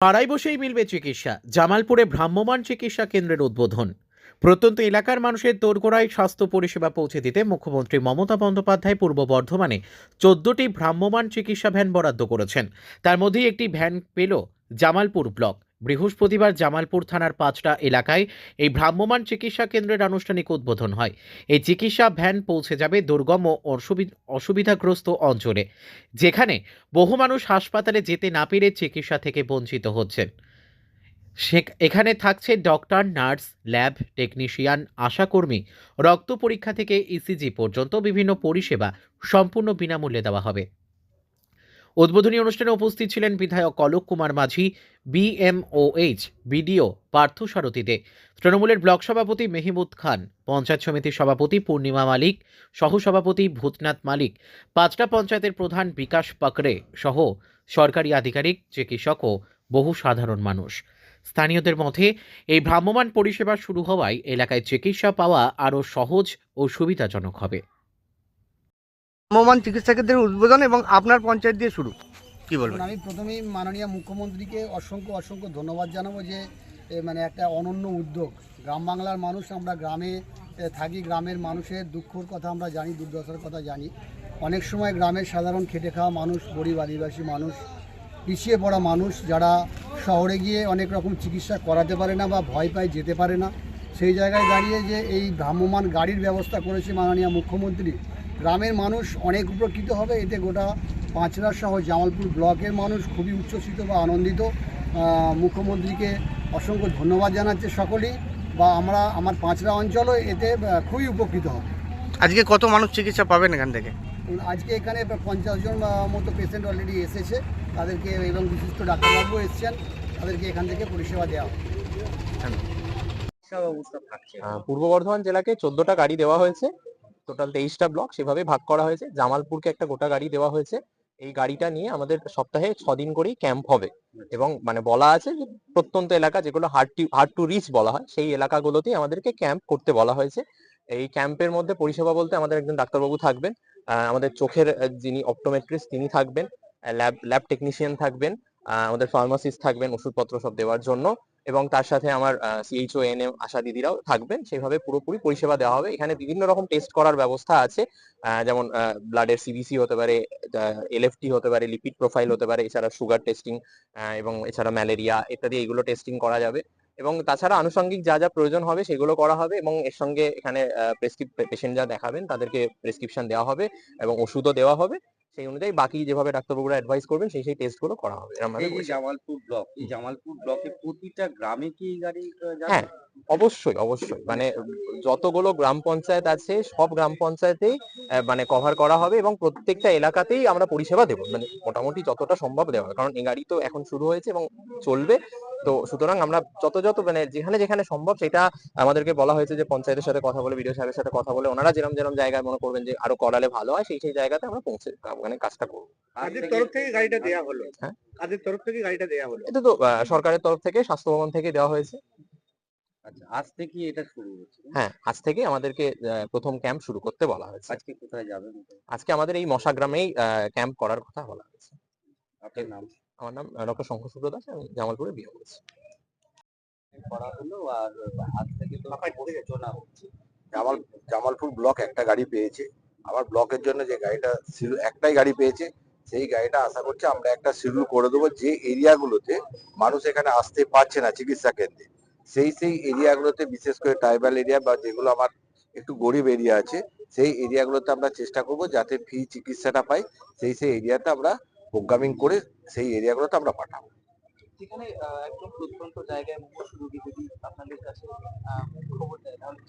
পাড়ায় বসেই মিলবে চিকিৎসা। জামালপুরে ভ্রাম্যমান চিকিৎসা কেন্দ্রের উদ্বোধন। প্রত্যন্ত এলাকার মানুষের দোরগোড়ায় স্বাস্থ্য পরিষেবা পৌঁছে দিতে মুখ্যমন্ত্রী মমতা বন্দ্যোপাধ্যায় পূর্ব বর্ধমানে চোদ্দটি ভ্রাম্যমান চিকিৎসা ভ্যান বরাদ্দ করেছেন। তার মধ্যেই একটি ভ্যান পেল জামালপুর ব্লক। বৃহস্পতিবার জামালপুর থানার পাঁচটা এলাকায় এই ভ্রাম্যমাণ চিকিৎসা কেন্দ্রের আনুষ্ঠানিক উদ্বোধন হয়। এই চিকিৎসা ভ্যান পৌঁছে যাবে দুর্গম ও অসুবি- অসুবিধাগ্রস্ত অঞ্চলে, যেখানে বহু মানুষ হাসপাতালে যেতে না পেরে চিকিৎসা থেকে বঞ্চিত হচ্ছেন। এখানে থাকছে ডক্টর, নার্স, ল্যাব, টেকনিশিয়ান, আশাকর্মী, রক্ত পরীক্ষা থেকে ইসিজি পর্যন্ত বিভিন্ন পরিষেবা সম্পূর্ণ বিনামূল্যে দেওয়া হবে। উদ্বোধনী অনুষ্ঠানে উপস্থিত ছিলেন বিধায়ক কলক কুমার মাঝি, বিএমওএইচ, বিডিও পার্থ সারথী দে তৃণমূলের ব্লক সভাপতি মেহমুদ খান, পঞ্চায়েত সমিতির সভাপতি পূর্ণিমা মালিক, সহসভাপতি ভূতনাথ মালিক, পাঁচটা পঞ্চায়েতের প্রধান বিকাশ পাকড়ে সহ সরকারি আধিকারিক, চিকিৎসক ও বহু সাধারণ মানুষ। স্থানীয়দের মধ্যে এই ভ্রাম্যমাণ পরিষেবা শুরু হওয়ায় এলাকায় চিকিৎসা পাওয়া আরও সহজ ও সুবিধাজনক হবে। ভ্রাম্যমাণ চিকিৎসা কেন্দ্রের উদ্বোধন এবং আপনার পঞ্চায়েত দিয়ে শুরু। কি বলবেন? আমি প্রথমেই মাননীয় মুখ্যমন্ত্রীকে অসংখ্য অসংখ্য ধন্যবাদ জানাব যে মানে একটা অনন্য উদ্যোগ। গ্রাম বাংলার মানুষ, আমরা গ্রামে থাকি, গ্রামের মানুষের দুঃখর কথা আমরা জানি, দুর্দশার কথা জানি। অনেক সময় গ্রামের সাধারণ খেটে খাওয়া মানুষ, গরিব আদিবাসী মানুষ, পিছিয়ে পড়া মানুষ, যারা শহরে গিয়ে অনেক রকম চিকিৎসা করাতে পারে না বা ভয় পায় যেতে পারে না। সেই জায়গায় দাঁড়িয়ে যে এই ভ্রাম্যমান গাড়ির ব্যবস্থা করেছে মাননীয় মুখ্যমন্ত্রী গ্রামের মানুষ অনেক উপকৃত হবে। এতে গোটা পাঁচড়া সহ জামালপুর ব্লকের মানুষ খুবই উচ্ছ্বসিত বা আনন্দিত। মুখ্যমন্ত্রীকে অসংখ্য ধন্যবাদ জানাচ্ছে সকলেই বা আমরা আমার পাঁচড়া অঞ্চলও এতে খুবই উপকৃত হবে। আজকে কত মানুষ চিকিৎসা পাবেন এখান থেকে? আজকে এখানে প্রায় পঞ্চাশ জন মতো পেশেন্ট অলরেডি এসেছে। তাদেরকে এবং বিশিষ্ট ডাক্তারবাবু এসেছেন। তাদেরকে এখান থেকে পরিষেবা দেওয়া হবে। পূর্ব বর্ধমান জেলাকে চোদ্দটা গাড়ি দেওয়া হয়েছে। টোটাল তেইশটা ব্লক সেভাবে ভাগ করা হয়েছে। জামালপুরকে একটা গোটা গাড়ি দেওয়া হয়েছে। এই গাড়িটা নিয়ে আমাদের সপ্তাহে ছদিন করেই ক্যাম্প হবে। এবং মানে বলা আছে যে প্রত্যন্ত এলাকা, যেগুলো hard to hard to reach বলা হয়, সেই এলাকাগুলোতেই আমাদেরকে ক্যাম্প করতে বলা হয়েছে। এই ক্যাম্পের মধ্যে পরিষেবা বলতে আমাদের একজন ডাক্তারবাবু থাকবেন। আমাদের চোখের যিনি অপটোমেট্রিস্ট তিনি থাকবেন। ল্যাব ল্যাব টেকনিশিয়ান থাকবেন। আমাদের ফার্মাসিস্ট থাকবেন, ওষুধপত্র সব দেওয়ার জন্য। এবং তার সাথে আমার সিএইচও এনএম আশা দিদিরাও থাকবেন। সেইভাবে পুরোপুরি পরিষেবা দেওয়া হবে। এখানে বিভিন্ন রকম টেস্ট করার ব্যবস্থা আছে। যেমন ব্লাডের সিবিসি হতে পারে এলএফটি হতে পারে লিপিড প্রোফাইল হতে পারে, এছাড়া সুগার টেস্টিং এবং এছাড়া ম্যালেরিয়া ইত্যাদি এইগুলো টেস্টিং করা যাবে। এবং তাছাড়া আনুষঙ্গিক যা যা প্রয়োজন হবে সেগুলো করা হবে এবং এর সঙ্গে এখানে পেশেন্ট যা দেখাবেন তাদেরকে প্রেসক্রিপশন দেওয়া হবে এবং ওষুধও দেওয়া হবে। সেই অনুযায়ী বাকি যেভাবে ডাক্তারবাবুরা অ্যাডভাইস করবেন সেই সেই টেস্টগুলো করা হবে। এই যে জামালপুর ব্লক এই জামালপুর ব্লকে প্রতিটা গ্রামে কি এই গাড়ি হ্যাঁ অবশ্যই অবশ্যই। মানে যতগুলো গ্রাম পঞ্চায়েত আছে সব গ্রাম পঞ্চায়েতেই মানে কভার করা হবে এবং প্রত্যেকটা এলাকাতেই আমরা পরিষেবা দেবো। মানে মোটামুটি যতটা সম্ভব দেওয়া হবে। কারণ এই গাড়ি তো এখন শুরু হয়েছে এবং চলবে। তো সুতরাং আমরা যত যত মানে যেখানে যেখানে সম্ভব সেটা আমাদেরকে বলা হয়েছে যে পঞ্চায়েতের সাথে কথা বলে বিডিও সাহেবের সাথে কথা বলে ওনারা যেরকম যেরকম জায়গায় মনে করবেন যে আরও করালে ভালো হয় সেই সেই জায়গাতে আমরা পৌঁছে মানে কাজটা করব। থেকে- তরফ থেকে গাড়িটা দেওয়া হলো? হ্যাঁ? কাদের তরফ থেকে গাড়িটা দেওয়া হলো? এটা তো সরকারের তরফ থেকে স্বাস্থ্য ভবন থেকে দেওয়া হয়েছে। আচ্ছা আজ থেকে এটা শুরু হচ্ছে। হ্যাঁ আজ থেকে আমাদেরকে প্রথম ক্যাম্প শুরু করতে বলা হয়েছে। আজকে কোথায় যাবেন? আজকে আমাদের এই মশা গ্রামেই ক্যাম্প করার কথা বলা হয়েছে। আপনার নাম? আমার নাম ডক্টর শঙ্কর দাস আমি জামালপুরে বিয়ে করেছি। করা হলো আর থেকে তো হচ্ছে জামাল জামালপুর ব্লক একটা গাড়ি পেয়েছে। আমার ব্লকের জন্য যে গাড়িটা একটাই গাড়ি পেয়েছে সেই গাড়িটা আশা করছি আমরা একটা শিডিউল করে দেবো যে এরিয়াগুলোতে মানুষ এখানে আসতে পারছে না চিকিৎসা কেন্দ্রে। সেই সেই এরিয়াগুলোতে বিশেষ করে ট্রাইবাল এরিয়া বা যেগুলো আমার একটু গরিব এরিয়া আছে সেই এরিয়াগুলোতে আমরা চেষ্টা করব যাতে ফ্রি চিকিৎসাটা পাই। সেই সেই এরিয়াতে আমরা প্রোগ্রামিং করে সেই এরিয়াগুলোতে আমরা পাঠাবো। যেখানে একদম প্রত্যন্ত জায়গায় মুমূর্ষু রোগী যদি আপনাদের কাছে খবর দেয় তাহলে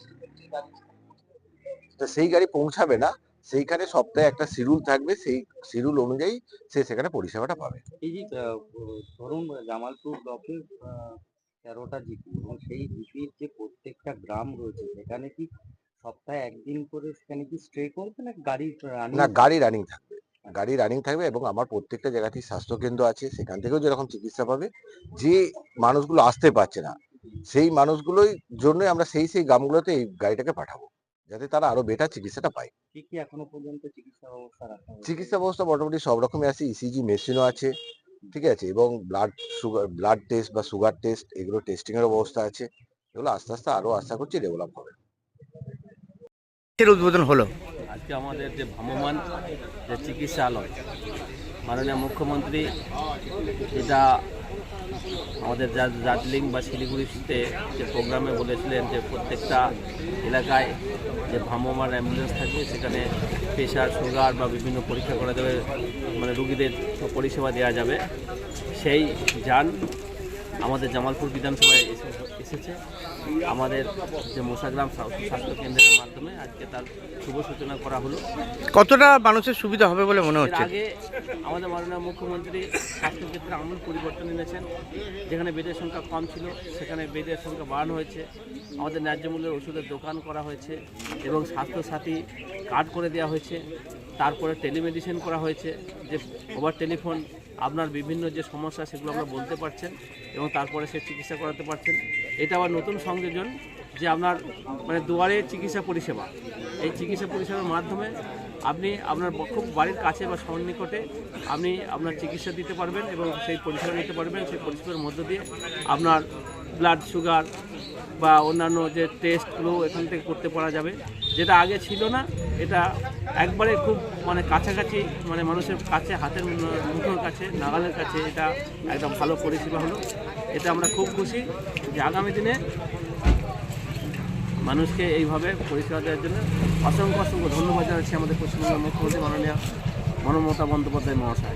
তো সেই গাড়ি পৌঁছাবে না সেইখানে সপ্তাহে একটা শিডিউল থাকবে সেই শিডিউল অনুযায়ী সে সেখানে পরিষেবাটা পাবে। এই যে ধরুন জামালপুর ব্লকে তেরোটা জিপি এবং সেই জিপির যে প্রত্যেকটা গ্রাম রয়েছে সেখানে কি সপ্তাহে একদিন করে সেখানে কি স্টে করবে না গাড়ি না গাড়ি রানিং থাকবে। গাড়ি রানিং থাকবে এবং আমার প্রত্যেকটা জায়গাতেই স্বাস্থ্যকেন্দ্র আছে সেখান থেকেও যেরকম চিকিৎসা পাবে যে মানুষগুলো আসতে পারছে না সেই মানুষগুলোই জন্যই আমরা সেই সেই গ্রামগুলোতে এই গাড়িটাকে পাঠাবো যাতে তারা আরও বেটার চিকিৎসাটা পায়। কি কি এখনও পর্যন্ত চিকিৎসা ব্যবস্থা চিকিৎসা ব্যবস্থা মোটামুটি সব রকমই আছে ইসিজি মেশিনও আছে ঠিক আছে এবং ব্লাড সুগার ব্লাড টেস্ট বা সুগার টেস্ট এগুলো টেস্টিং এর ব্যবস্থা আছে এগুলো আস্তে আস্তে আরও আশা করছি ডেভেলপ হবে। উদ্বোধন হলো। আজকে আমাদের যে ভ্রাম্যমান যে চিকিৎসালয়, মাননীয় মুখ্যমন্ত্রী, এটা আমাদের দার্জিলিং বা শিলিগুড়িতে যে প্রোগ্রামে বলেছিলেন যে প্রত্যেকটা এলাকায় যে ভ্রাম্যমান অ্যাম্বুলেন্স থাকবে, সেখানে প্রেশার, সুগার বা বিভিন্ন পরীক্ষা করা যাবে মানে রুগীদের পরিষেবা দেওয়া যাবে। সেই যান আমাদের জামালপুর বিধানসভায় এসে- এসেছে। আমাদের যে মোসাগ্রাম স্বাস্থ্য কেন্দ্রের মাধ্যমে আজকে তার শুভ সূচনা করা হলো। কতটা মানুষের সুবিধা হবে বলে মনে হচ্ছে? আগে আমাদের মাননীয় মুখ্যমন্ত্রী স্বাস্থ্যক্ষেত্রে আমূল পরিবর্তন এনেছেন। যেখানে বেডের সংখ্যা কম ছিল সেখানে বেডের সংখ্যা বাড়ানো হয়েছে। আমাদের ন্যায্য মূল্যের ওষুধের দোকান করা হয়েছে এবং স্বাস্থ্যসাথী কার্ড করে দেওয়া হয়েছে। তারপরে টেলিমেডিসিন করা হয়েছে। যে ওভার টেলিফোন আপনার বিভিন্ন যে সমস্যা সেগুলো আমরা বলতে পারছেন এবং তারপরে সে চিকিৎসা করাতে পারছেন। এটা আবার নতুন সংযোজন যে আপনার মানে দুয়ারে চিকিৎসা পরিষেবা। এই চিকিৎসা পরিষেবার মাধ্যমে আপনি আপনার খুব বাড়ির কাছে বা সন্নিকটে আপনি আপনার চিকিৎসা দিতে পারবেন এবং সেই পরিষেবা নিতে পারবেন। সেই পরিষেবার মধ্য দিয়ে আপনার ব্লাড সুগার বা অন্যান্য যে টেস্টগুলো এখান থেকে করতে পারা যাবে। যেটা আগে ছিল না, এটা একবারে খুব মানে কাছাকাছি মানে মানুষের কাছে, হাতের মু- মুঠোর কাছে, নাগালের কাছে এটা একটা ভালো পরিষেবা হলো। এটা আমরা খুব খুশি যে আগামী দিনে মানুষকে এইভাবে পরিষেবা দেওয়ার জন্য অসংখ্য অসংখ্য ধন্যবাদ জানাচ্ছি আমাদের পশ্চিমবঙ্গের মুখ্যমন্ত্রী মাননীয় মমতা বন্দ্যোপাধ্যায় মহাশয়।